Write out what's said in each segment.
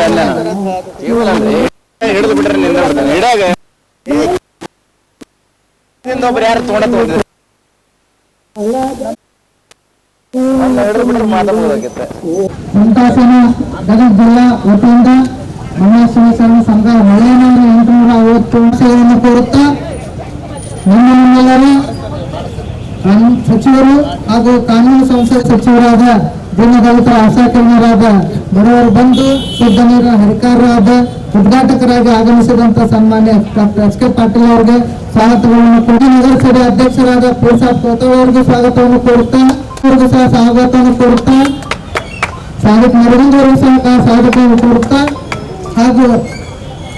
ಅಲ್ಲ. ಕೇವಲ ಹಿಡಿದು ಬಿಟ್ರೆ ನಿಂದ ಹಿಡಾಗ ಒಬ್ರು ಯಾರು ತೊಗೊಂಡ ತಗೊಂಡ್ರಿ ಗದಗ ಜಿಲ್ಲಾ ವತಿಯಿಂದ ಮಹಾಶಿವ ಸಂಘ ಸಂಘ ಮಳೆಯನವರ ಎಂಟುನೂರ ಐವತ್ತು ಸೇವೆಯನ್ನು ಕೋರುತ್ತಾ ನಮ್ಮ ನಿಮ್ಮೆಲ್ಲರ ಸಚಿವರು ಹಾಗೂ ಕಾನೂನು ಸಂಸ್ಥೆ ಸಚಿವರಾದ ದೀನದಲಿತರ ಆಶಾಕರ್ಮರಾದ ಬಡವರು ಬಂದು ಶುದ್ಧ ನೀರಿನ ಹರಿಕಾರರಾದ ಉದ್ಘಾಟಕರಾಗಿ ಆಗಮಿಸಿದಂತ ಸನ್ಮಾನ್ಯ ಡಾಕ್ಟರ್ ಎಚ್ ಕೆ ಪಾಟೀಲ್ ಅವರಿಗೆ ಸ್ವಾಗತವನ್ನು ಕೊಡಿ ನಗರಸಭೆ ಅಧ್ಯಕ್ಷರಾದ ಪ್ರಸಾದ್ ಕೋತವಾಳ ಅವರಿಗೆ ಸ್ವಾಗತವನ್ನು ಕೊಡುತ್ತಾ ಸಹ ಸ್ವಾಗತವನ್ನು ಕೊಡುತ್ತಾ ಸ್ವಾಗತ ನರವಿಂದ್ರವರಿಗೂ ಸಹ ಸ್ವಾಗತವನ್ನು ಕೊಡುತ್ತಾ ಹಾಗೂ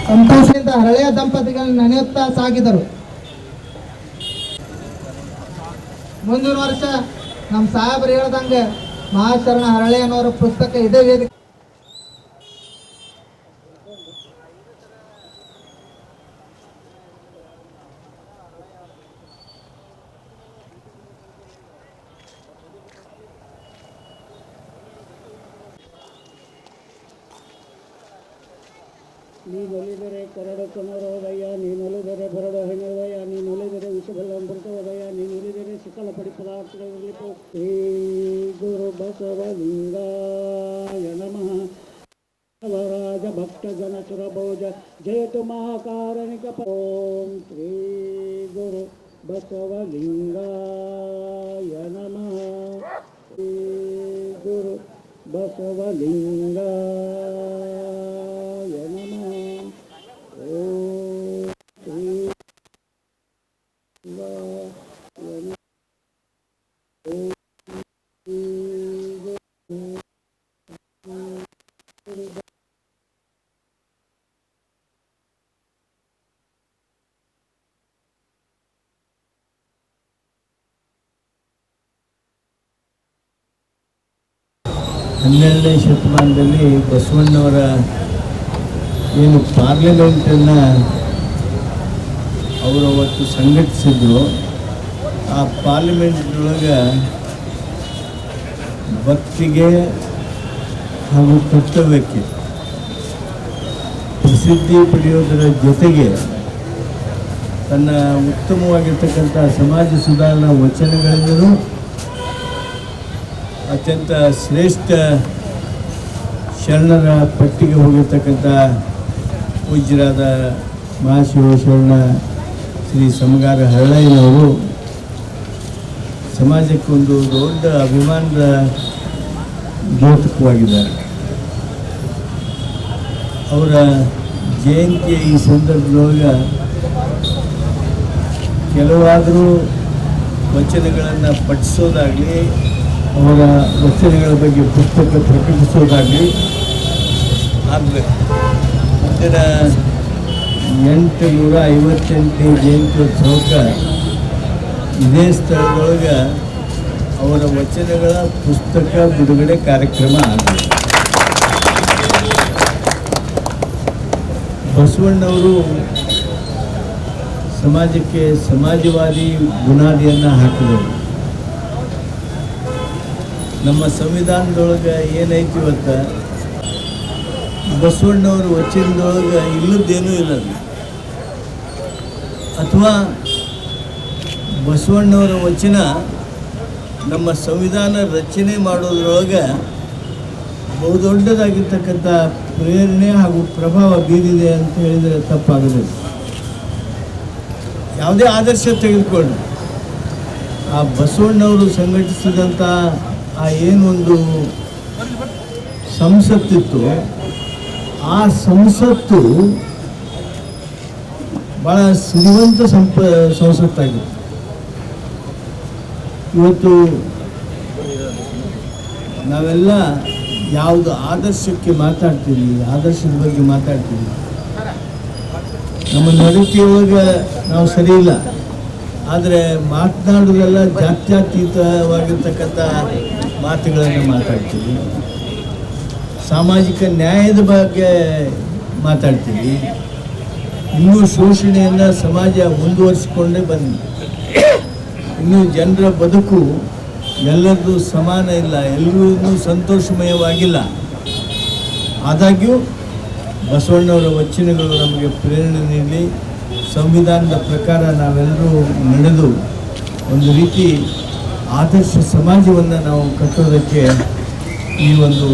ಸಂತೋಷದಿಂದ ಹಳೆಯ ದಂಪತಿಗಳನ್ನು ನೆನೆಯುತ್ತಾ ಸಾಗಿದರು. ಮುಂದಿನ ವರ್ಷ ನಮ್ಮ ಸಾಹೇಬರು ಹೇಳ್ದಂಗೆ ಮಹಾಶರಣ ಹರಳೆ ಅನ್ನೋರ ಪುಸ್ತಕ ಇದೇ ವೇದಿಕೆ. ನೀನೊಲಿದರೆ ಕರಡು ಕಮರೋದಯ ನೀನೊಲಿದರೆ ಬರಡು प्रार्थयतु श्रीगुरुबसवलिङ्गाय नमः भक्तजनसुरभोज जयतु महाकारणिक ॐ श्रीगुरु बसवलिङ्गाय नमः श्रीगुरु बसवलिङ्गा ಹನ್ನೆರಡನೇ ಶತಮಾನದಲ್ಲಿ ಬಸವಣ್ಣವರ ಏನು ಪಾರ್ಲಿಮೆಂಟನ್ನು ಅವರು ಅವತ್ತು ಸಂಘಟಿಸಿದ್ರು. ಆ ಪಾರ್ಲಿಮೆಂಟ್ನೊಳಗೆ ಭಕ್ತಿಗೆ ಹಾಗೂ ಕರ್ತವ್ಯಕ್ಕೆ ಪ್ರಸಿದ್ಧಿ ಪಡೆಯೋದರ ಜೊತೆಗೆ ತನ್ನ ಉತ್ತಮವಾಗಿರ್ತಕ್ಕಂಥ ಸಮಾಜ ಸುಧಾರಣಾ ವಚನಗಳಿಂದಲೂ ಅತ್ಯಂತ ಶ್ರೇಷ್ಠ ಶರಣರ ಪಟ್ಟಿಗೆ ಹೋಗಿರ್ತಕ್ಕಂಥ ಪೂಜ್ಯರಾದ ಮಹಾಶಿವಶರಣ ಶ್ರೀ ಸಮಗಾರ ಹರಳಯ್ಯನವರು. ಸಮಾಜಕ್ಕೊಂದು ದೊಡ್ಡ ಅಭಿಮಾನದ ದ್ಯೋತಕವಾಗಿದ್ದಾರೆ. ಅವರ ಜಯಂತಿಯ ಈ ಸಂದರ್ಭದೊಳಗೆ ಕೆಲವಾದರೂ ವಚನಗಳನ್ನು ಪಠಿಸೋದಾಗಲಿ ಅವರ ರಚನೆಗಳ ಬಗ್ಗೆ ಪುಸ್ತಕ ಪ್ರಕಟಿಸೋದಾಗಲಿ ಆಗಬೇಕು ಅದರ ಎಂಟು ನೂರ ಐವತ್ತೆಂಟನೇ ಜಯಂತ್ಯೋತ್ಸವಕ್ಕೆ ಇದೇ ಸ್ಥಳದೊಳಗೆ ಅವರ ವಚನಗಳ ಪುಸ್ತಕ ಬಿಡುಗಡೆ ಕಾರ್ಯಕ್ರಮ ಆಗಬೇಕು ಬಸವಣ್ಣವರು ಸಮಾಜಕ್ಕೆ ಸಮಾಜವಾದಿ ಬುನಾದಿಯನ್ನು ಹಾಕಿದರು. ನಮ್ಮ ಸಂವಿಧಾನದೊಳಗೆ ಏನೈತಿ ಇವತ್ತು ಬಸವಣ್ಣವ್ರ ವಚನದೊಳಗೆ ಇಲ್ಲದ್ದೇನೂ ಇಲ್ಲ. ಅಥವಾ ಬಸವಣ್ಣವರ ವಚನ ನಮ್ಮ ಸಂವಿಧಾನ ರಚನೆ ಮಾಡೋದ್ರೊಳಗೆ ಬಹುದೊಡ್ಡದಾಗಿರ್ತಕ್ಕಂಥ ಪ್ರೇರಣೆ ಹಾಗೂ ಪ್ರಭಾವ ಬೀರಿದೆ ಅಂತ ಹೇಳಿದರೆ ತಪ್ಪಾಗಬೇಕು ಯಾವುದೇ ಆದರ್ಶ ತೆಗೆದುಕೊಂಡು ಆ ಬಸವಣ್ಣವರು ಸಂಘಟಿಸಿದಂಥ ಆ ಏನೊಂದು ಸಂಸತ್ತಿತ್ತು, ಆ ಸಂಸತ್ತು ಭಾಳ ಸಿರಿವಂತ ಸಂಪ, ಸಂಸತ್ತಾಗಿತ್ತು. ಇವತ್ತು ನಾವೆಲ್ಲ ಯಾವುದು ಆದರ್ಶಕ್ಕೆ ಮಾತಾಡ್ತೀವಿ, ಆದರ್ಶದ ಬಗ್ಗೆ ಮಾತಾಡ್ತೀವಿ. ನಮ್ಮ ನಡತೆಯೊಳಗೆ ನಾವು ಸರಿ ಇಲ್ಲ ಆದರೆ ಮಾತನಾಡೋದೆಲ್ಲ ಜಾತ್ಯತೀತವಾಗಿರ್ತಕ್ಕಂಥ ಮಾತುಗಳನ್ನು ಮಾತಾಡ್ತೀವಿ. ಸಾಮಾಜಿಕ ನ್ಯಾಯದ ಬಗ್ಗೆ ಮಾತಾಡ್ತೀವಿ. ಇನ್ನೂ ಶೋಷಣೆಯನ್ನು ಸಮಾಜ ಮುಂದುವರಿಸಿಕೊಂಡೇ ಬಂದಿದೆ ಇನ್ನು ಜನರ ಬದುಕು ಎಲ್ಲರದ್ದು ಸಮಾನ ಇಲ್ಲ ಎಲ್ಲರೂ ಸಂತೋಷಮಯವಾಗಿಲ್ಲ. ಆದಾಗ್ಯೂ ಬಸವಣ್ಣವರ ವಚನಗಳು ನಮಗೆ ಪ್ರೇರಣೆ ನೀಡಲಿ. ಸಂವಿಧಾನದ ಪ್ರಕಾರ ನಾವೆಲ್ಲರೂ ನಡೆದು ಒಂದು ರೀತಿ ಆದರ್ಶ ಸಮಾಜವನ್ನು ನಾವು ಕಟ್ಟೋದಕ್ಕೆ ಈ ಒಂದು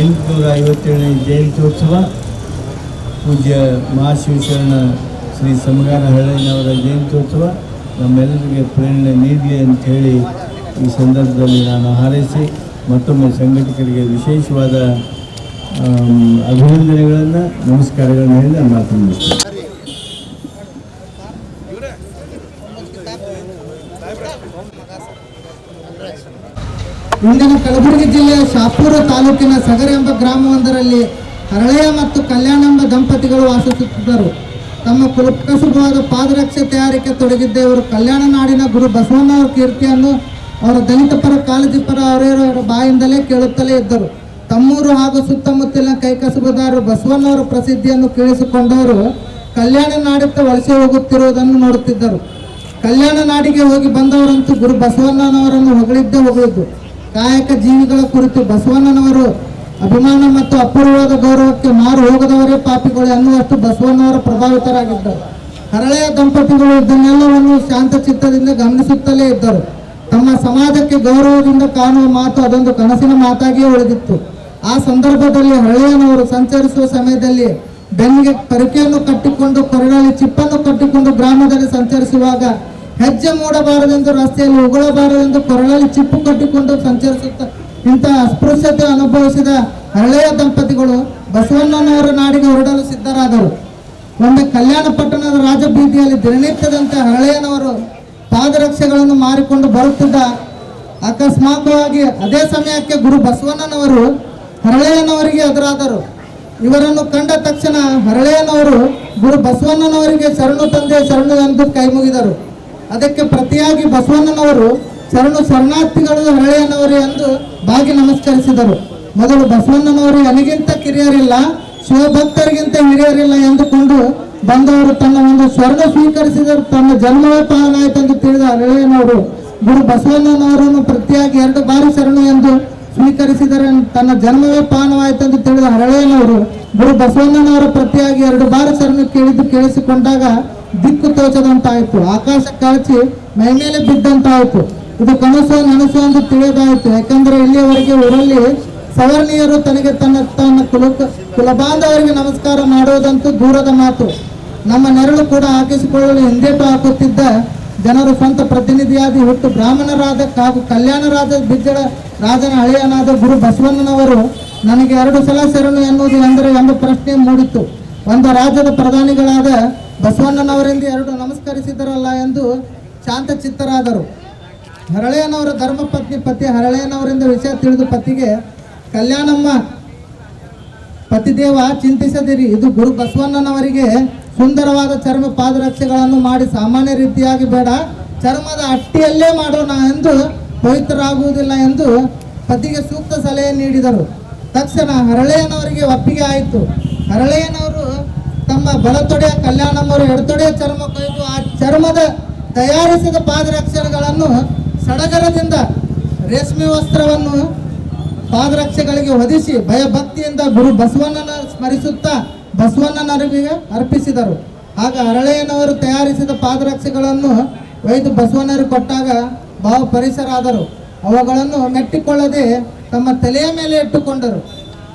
ಎಂಟುನೂರ ಐವತ್ತೇಳನೇ ಜಯಂತ್ಯೋತ್ಸವ ಪೂಜ್ಯ ಮಹಾಶಿವಶರಣ ಶ್ರೀ ಸಮಗಾರ ಹಳ್ಳಿನವರ ಜಯಂತ್ಯೋತ್ಸವ. ನಮ್ಮೆಲ್ಲರಿಗೆ ಪ್ರೇರಣೆ ಅಂತ ಹೇಳಿ ಈ ಸಂದರ್ಭದಲ್ಲಿ ನಾನು ಹಾರೈಸಿ ಮತ್ತೊಮ್ಮೆ ಸಂಘಟಕರಿಗೆ ವಿಶೇಷವಾದ ಅಭಿನಂದನೆಗಳನ್ನು, ನಮಸ್ಕಾರಗಳನ್ನು ಹೇಳಿ ನಾನು ಮಾತು ಇಂದಿನ ಕಲಬುರಗಿ ಜಿಲ್ಲೆಯ ಶಾಪುರ ತಾಲೂಕಿನ ಸಗರೆ ಎಂಬ ಗ್ರಾಮವೊಂದರಲ್ಲಿ ಹರಳೆಯ ಮತ್ತು ಕಲ್ಯಾಣ ಎಂಬ ದಂಪತಿಗಳು ವಾಸಿಸುತ್ತಿದ್ದರು. ತಮ್ಮ ಕುಲಕಸುಭವಾದ ಪಾದರಕ್ಷೆ ತಯಾರಿಕೆ ತೊಡಗಿದ್ದ ಇವರು ಕಲ್ಯಾಣ ನಾಡಿನ ಗುರು ಬಸವಣ್ಣವರ ಕೀರ್ತಿಯನ್ನು ಅವರ ದಲಿತ ಪರ, ಕಾಳಜಿ ಪರ ಅವರ ಬಾಯಿಂದಲೇ ಕೇಳುತ್ತಲೇ ಇದ್ದರು. ತಮ್ಮೂರು ಹಾಗೂ ಸುತ್ತಮುತ್ತಲಿನ ಕೈಕಸುಬುದಾರರು ಬಸವಣ್ಣವರ ಪ್ರಸಿದ್ಧಿಯನ್ನು ಕೇಳಿಸಿಕೊಂಡವರು ಕಲ್ಯಾಣ ನಾಡಿತ್ತ ವಲಸೆ ಹೋಗುತ್ತಿರುವುದನ್ನು ನೋಡುತ್ತಿದ್ದರು. ಕಲ್ಯಾಣ ನಾಡಿಗೆ ಹೋಗಿ ಬಂದವರಂತೂ ಗುರು ಬಸವಣ್ಣನವರನ್ನು ಹೊಗಳಿದ್ದೇ ಹೊಗಳಿದ್ದು. ಕಾಯಕ ಜೀವಿಗಳ ಕುರಿತು ಬಸವಣ್ಣನವರು ಅಭಿಮಾನ ಮತ್ತು ಅಪೂರ್ವದ ಗೌರವಕ್ಕೆ ಮಾರು ಹೋಗದವರೇ ಪಾಪಿಗಳು ಅನ್ನುವಷ್ಟು ಬಸವಣ್ಣವರ ಪ್ರಭಾವಿತರಾಗಿದ್ದರು. ಹರಳೆಯ ದಂಪತಿಗಳು ಇದನ್ನೆಲ್ಲವನ್ನು ಶಾಂತ ಚಿತ್ತದಿಂದ ಗಮನಿಸುತ್ತಲೇ ಇದ್ದರು. ತಮ್ಮ ಸಮಾಜಕ್ಕೆ ಗೌರವದಿಂದ ಕಾಣುವ ಮಾತು ಅದೊಂದು ಕನಸಿನ ಮಾತಾಗಿಯೇ ಉಳಿದಿತ್ತು. ಆ ಸಂದರ್ಭದಲ್ಲಿ ಹಳೆಯನವರು ಸಂಚರಿಸುವ ಸಮಯದಲ್ಲಿ ಬೆನ್ನಿಗೆ ಪರಿಕೆಯನ್ನು ಕಟ್ಟಿಕೊಂಡು ಕೊರಳಲ್ಲಿ ಚಿಪ್ಪನ್ನು ಕಟ್ಟಿಕೊಂಡು ಗ್ರಾಮದಲ್ಲಿ ಸಂಚರಿಸುವಾಗ ಹೆಜ್ಜೆ ಮೂಡಬಾರದೆಂದು, ರಸ್ತೆಯಲ್ಲಿ ಉಗುಳಬಾರದೆಂದು, ಕೊರಳಲ್ಲಿ ಚಿಪ್ಪು ಕಟ್ಟಿಕೊಂಡು ಸಂಚರಿಸುತ್ತ ಇಂತಹ ಅಸ್ಪೃಶ್ಯತೆ ಅನುಭವಿಸಿದ ಹಳೆಯ ದಂಪತಿಗಳು ಬಸವಣ್ಣನವರ ನಾಡಿಗೆ ಹೊರಡಲು ಸಿದ್ಧರಾದರು. ಒಮ್ಮೆ ಕಲ್ಯಾಣ ಪಟ್ಟಣದ ರಾಜಬೀದಿಯಲ್ಲಿ ದಿನನಿತ್ಯದಂತೆ ಹರಳೆಯನವರು ಪಾದರಕ್ಷೆಗಳನ್ನು ಮಾರಿಕೊಂಡು ಬರುತ್ತಿದ್ದ ಅಕಸ್ಮಾತ್ವಾಗಿ ಅದೇ ಸಮಯಕ್ಕೆ ಗುರು ಬಸವಣ್ಣನವರು ಹರಳೆಯನವರಿಗೆ ಎದುರಾದರು. ಇವರನ್ನು ಕಂಡ ತಕ್ಷಣ ಹರಳೆಯನವರು ಗುರು ಬಸವಣ್ಣನವರಿಗೆ ಶರಣು ತಂದೆ ಶರಣು ಎಂದು ಕೈ ಮುಗಿದರು ಅದಕ್ಕೆ ಪ್ರತಿಯಾಗಿ ಬಸವಣ್ಣನವರು ಶರಣು ಶರಣಾರ್ಥಿಗಳು ಹರಳೆಯನವರು ಎಂದು ಬಾಗಿ ನಮಸ್ಕರಿಸಿದರು. ಮೊದಲು ಬಸವಣ್ಣನವರು ನನಗಿಂತ ಕಿರಿಯರಿಲ್ಲ, ಶಿವಭಕ್ತರಿಗಿಂತ ಹಿರಿಯರಿಲ್ಲ ಎಂದುಕೊಂಡು ಬಂದವರು ತನ್ನ ಒಂದು ಸ್ವರ್ಣ ಸ್ವೀಕರಿಸಿದರು. ತನ್ನ ಪಾಲನಾಯಿತೆಂದು ತಿಳಿದ ಹಳೆಯನವರು ಗುರು ಬಸವಣ್ಣನವರನ್ನು ಪ್ರತಿಯಾಗಿ ಎರಡು ಬಾರಿ ಶರಣು ಎಂದು ಸ್ವೀಕರಿಸಿದರೆ ತನ್ನ ಜನ್ಮವೇ ಪಾನವಾಯಿತೆಂದು ತಿಳಿದ ಹರಳೆಯನವರು ಗುರು ಬಸವಣ್ಣನವರ ಪ್ರತಿಯಾಗಿ ಎರಡು ಬಾರಿ ಶರಣು ಕೇಳಿದ್ದು ಕೇಳಿಸಿಕೊಂಡಾಗ ದಿಕ್ಕು ತೋಚದಂತಾಯಿತು. ಆಕಾಶ ಕಳಚಿ ಮೈಮೇಲೆ ಬಿದ್ದಂತಾಯಿತು. ಇದು ಕನಸು, ನನಸು ಅಂತ ತಿಳಿದಾಯಿತು. ಯಾಕಂದ್ರೆ ಇಲ್ಲಿಯವರೆಗೆ ಊರಲ್ಲಿ ಸವರ್ಣೀಯರು ತನಗೆ ತನ್ನ ತನ್ನ ಕುಲ, ಕುಲಬಾಂಧವರಿಗೆ ನಮಸ್ಕಾರ ಮಾಡುವುದಂತೂ ದೂರದ ಮಾತು. ನಮ್ಮ ನೆರಳು ಕೂಡ ಹಾಕಿಸಿಕೊಳ್ಳಲು ಹಿಂದೇಟು ಹಾಕುತ್ತಿದ್ದ ಜನರು ಸ್ವಂತ ಪ್ರತಿನಿಧಿಯಾಗಿ ಹುಟ್ಟು ಬ್ರಾಹ್ಮಣರಾದ ಹಾಗೂ ಕಲ್ಯಾಣರಾದ ಬಿಜ್ಜಳ ರಾಜನ ಹಳೆಯನಾದ ಗುರು ಬಸವಣ್ಣನವರು ನನಗೆ ಎರಡು ಸಲ ಶರಣು ಎನ್ನುವುದು ಎಂದರೆ ಎಂಬ ಪ್ರಶ್ನೆ ಮೂಡಿತ್ತು. ಒಂದು ರಾಜ್ಯದ ಪ್ರಧಾನಿಗಳಾದ ಬಸವಣ್ಣನವರಿಂದ ಎರಡು ನಮಸ್ಕರಿಸಿದರಲ್ಲ ಎಂದು ಶಾಂತಚಿತ್ತರಾದರು ಹರಳೆಯನವರ ಧರ್ಮಪತ್ನಿ ಪತಿ ಹರಳೆಯನವರಿಂದ ವಿಷಯ ತಿಳಿದು ಪತಿಗೆ, ಕಲ್ಯಾಣಮ್ಮ, ಪತಿದೇವ, ಚಿಂತಿಸದಿರಿ. ಇದು ಗುರು ಬಸವಣ್ಣನವರಿಗೆ ಸುಂದರವಾದ ಚರ್ಮ ಪಾದರಕ್ಷೆಗಳನ್ನು ಮಾಡಿ ಸಾಮಾನ್ಯ ರೀತಿಯಾಗಿ ಬೇಡ. ಚರ್ಮದ ಅಟ್ಟಿಯಲ್ಲೇ ಮಾಡೋಣ ಎಂದು ಪವಿತ್ರರಾಗುವುದಿಲ್ಲ ಎಂದು ಪತಿಗೆ ಸೂಕ್ತ ಸಲಹೆ ನೀಡಿದರು. ತಕ್ಷಣ ಹರಳೆಯನವರಿಗೆ ಒಪ್ಪಿಗೆ ಆಯಿತು. ಹರಳೆಯನವರು ತಮ್ಮ ಬಲತೊಡೆಯ ಕಲ್ಯಾಣಮ್ಮರು ಎಡತೊಡೆ ಚರ್ಮ ಕೊಯ್ದು, ಆ ಚರ್ಮದ ತಯಾರಿಸಿದ ಪಾದರಕ್ಷೆಗಳನ್ನು ಸಡಗರದಿಂದ ರೇಷ್ಮೆ ವಸ್ತ್ರವನ್ನು ಪಾದರಕ್ಷೆಗಳಿಗೆ ಹೊದಿಸಿ ಭಯಭಕ್ತಿಯಿಂದ ಗುರು ಬಸವಣ್ಣನ ಸ್ಮರಿಸುತ್ತಾ ಬಸವಣ್ಣನರಿಗೆ ಅರ್ಪಿಸಿದರು. ಆಗ ಅರಳೆಯನವರು ತಯಾರಿಸಿದ ಪಾದರಕ್ಷೆಗಳನ್ನು ಒಯ್ದು ಬಸವಣ್ಣರು ಕೊಟ್ಟಾಗ ಭಾವ ಪರಿಸರಾದರು ಅವುಗಳನ್ನು ಮೆಟ್ಟಿಕೊಳ್ಳದೆ ತಮ್ಮ ತಲೆಯ ಮೇಲೆ ಇಟ್ಟುಕೊಂಡರು.